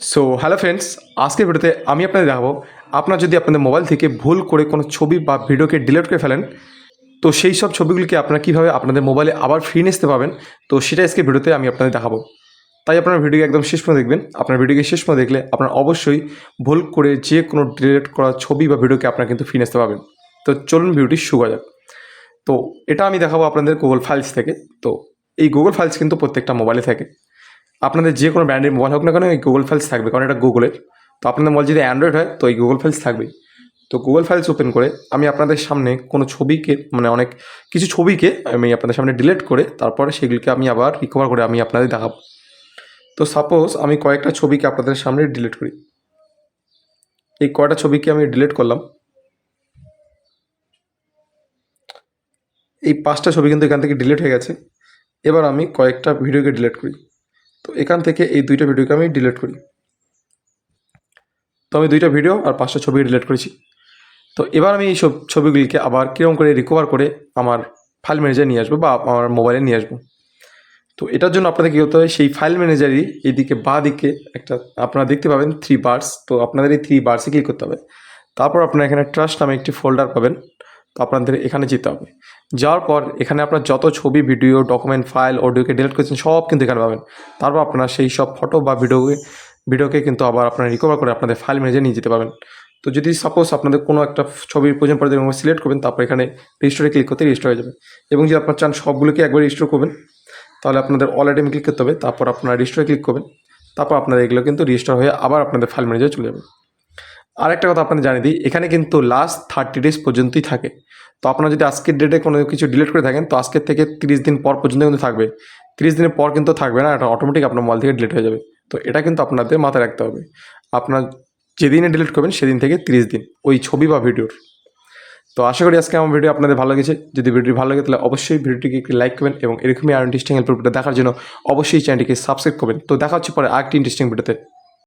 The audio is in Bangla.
সো হ্যালো ফ্রেন্ডস আজকের ভিডিওতে আমি আপনাদের দেখাবো, আপনার যদি আপনাদের মোবাইল থেকে ভুল করে কোনো ছবি বা ভিডিওকে ডিলিট করে ফেলেন, তো সেই সব ছবিগুলিকে আপনারা কীভাবে আপনাদের মোবাইলে আবার ফ্রি নিতে পাবেন তো সেটা আজকে ভিডিওতে আমি আপনাদের দেখাবো। তাই আপনার ভিডিওকে একদম শেষ পর্যন্ত দেখবেন, আপনার ভিডিওকে শেষ পর্যন্ত দেখলে আপনার অবশ্যই ভুল করে যে কোনো ডিলিট করা ছবি বা ভিডিওকে আপনারা কিন্তু ফ্রি নিতে পাবেন তো চলুন ভিডিওটি শুরু করা যাক। তো এটা আমি দেখাবো আপনাদের গুগল ফাইলস থেকে, তো এই গুগল ফাইলস কিন্তু প্রত্যেকটা মোবাইলে থাকে। আপনাদের যে কোনো ব্র্যান্ডের মোবাইল হোক না কেন এই গুগল ফাইলস থাকবে, কারণ এটা গুগলের তো আপনাদের মোবাইল যদি অ্যান্ড্রয়েড হয়, তো এই গুগল ফাইলস থাকবেই। তো গুগল ফাইলস ওপেন করে আমি আপনাদের সামনে কোনো ছবিকে মানে অনেক, কিছু ছবিকে আমি আপনাদের সামনে ডিলিট করে তারপরে সেগুলিকে আমি আবার রিকভার করে আমি আপনাদের দেখাবো। তো সাপোজ আমি কয়েকটা ছবিকে আপনাদের সামনে ডিলিট করি। এই কয়টা ছবিকে আমি ডিলিট করলাম? এই পাঁচটা ছবি কিন্তু এখান থেকে ডিলিট হয়ে গেছে। এবার আমি কয়েকটা ভিডিওকে ডিলিট করি। তো এখান থেকে এই দুইটা ভিডিওকে আমি ডিলিট করি। তো আমি দুইটা ভিডিও আর পাঁচটা ছবি ডিলিট করেছি। তো এবার আমি এই সব ছবিগুলিকে আবার কীরকম করে রিকভার করে আমার ফাইল ম্যানেজারে নিয়ে আসব বা আমার মোবাইলে নিয়ে আসব। তো এটার জন্য আপনাদের কী হতে হবে? সেই ফাইল ম্যানেজারই এইদিকে বা দিকে একটা, আপনারা দেখতে পাবেন থ্রি বার্স তো আপনাদের এই থ্রি বার্সে ক্লিক করতে হবে। তারপর আপনারা এখানে ট্রাস্ট নামে একটি ফোল্ডার পাবেন। তো আপনাদের এখানে যেতে হবে। যাওয়ার পর এখানে আপনার যত ছবি ভিডিও ডকুমেন্ট ফাইল অডিওকে ডিলিট করেছেন, সব কিন্তু এখানে পাবেন। তারপর আপনারা সেই সব ফটো বা ভিডিওকে ভিডিওকে কিন্তু আবার আপনারা রিকভার করে আপনাদের ফাইল ম্যানেজারে নিয়ে যেতে পারবেন। তো যদি সাপোজ আপনাদের কোনো একটা ছবির প্রয়োজন পড়ে যেমন সিলেক্ট করবেন, তারপর এখানে রেজিস্টারে ক্লিক করতে রেজিস্টার হয়ে যাবে। এবং যদি আপনার চান সবগুলোকে একবার রেজিস্টার করবেন, তাহলে আপনাদের অল আইটেমে ক্লিক করতে হবে, তারপর আপনারা রেজিস্টারে ক্লিক করবেন, তারপর আপনাদের এগুলো কিন্তু রেজিস্টার হয়ে আবার আপনাদের ফাইল ম্যানেজারে চলে যাবে। আরেকটা কথা আপনাদের জানিয়ে দিই, এখানে কিন্তু লাস্ট থার্টি ডেজ পর্যন্তই থাকে। তো আপনারা যদি আজকের ডেটে কোনো কিছু ডিলিট করে থাকেন, তো আজকের থেকে তিরিশ দিন পর পর্যন্ত কিন্তু থাকবে। তিরিশ দিনের পর কিন্তু থাকবে না, এটা অটোমেটিক আপনার মোবাইল থেকে ডিলিট হয়ে যাবে। তো এটা কিন্তু আপনাদের মাথায় রাখতে হবে। আপনার যেদিনে ডিলিট করবেন, সেদিন থেকে তিরিশ দিন, ওই ছবি বা ভিডিওর তো আশা করি আজকে আমার ভিডিও আপনাদের ভালো লেগেছে। যদি ভিডিওটি ভালো লাগে, তাহলে অবশ্যই ভিডিওটিকে একটি লাইক করবেন এবং এরকমই আর ইন্টারেস্টিং হেল্প দেখার জন্য অবশ্যই চ্যানেলটিকে সাবস্ক্রাইব করবেন। তো দেখা হচ্ছে পরে আরেকটি ইন্টারেস্টিং ভিডিওতে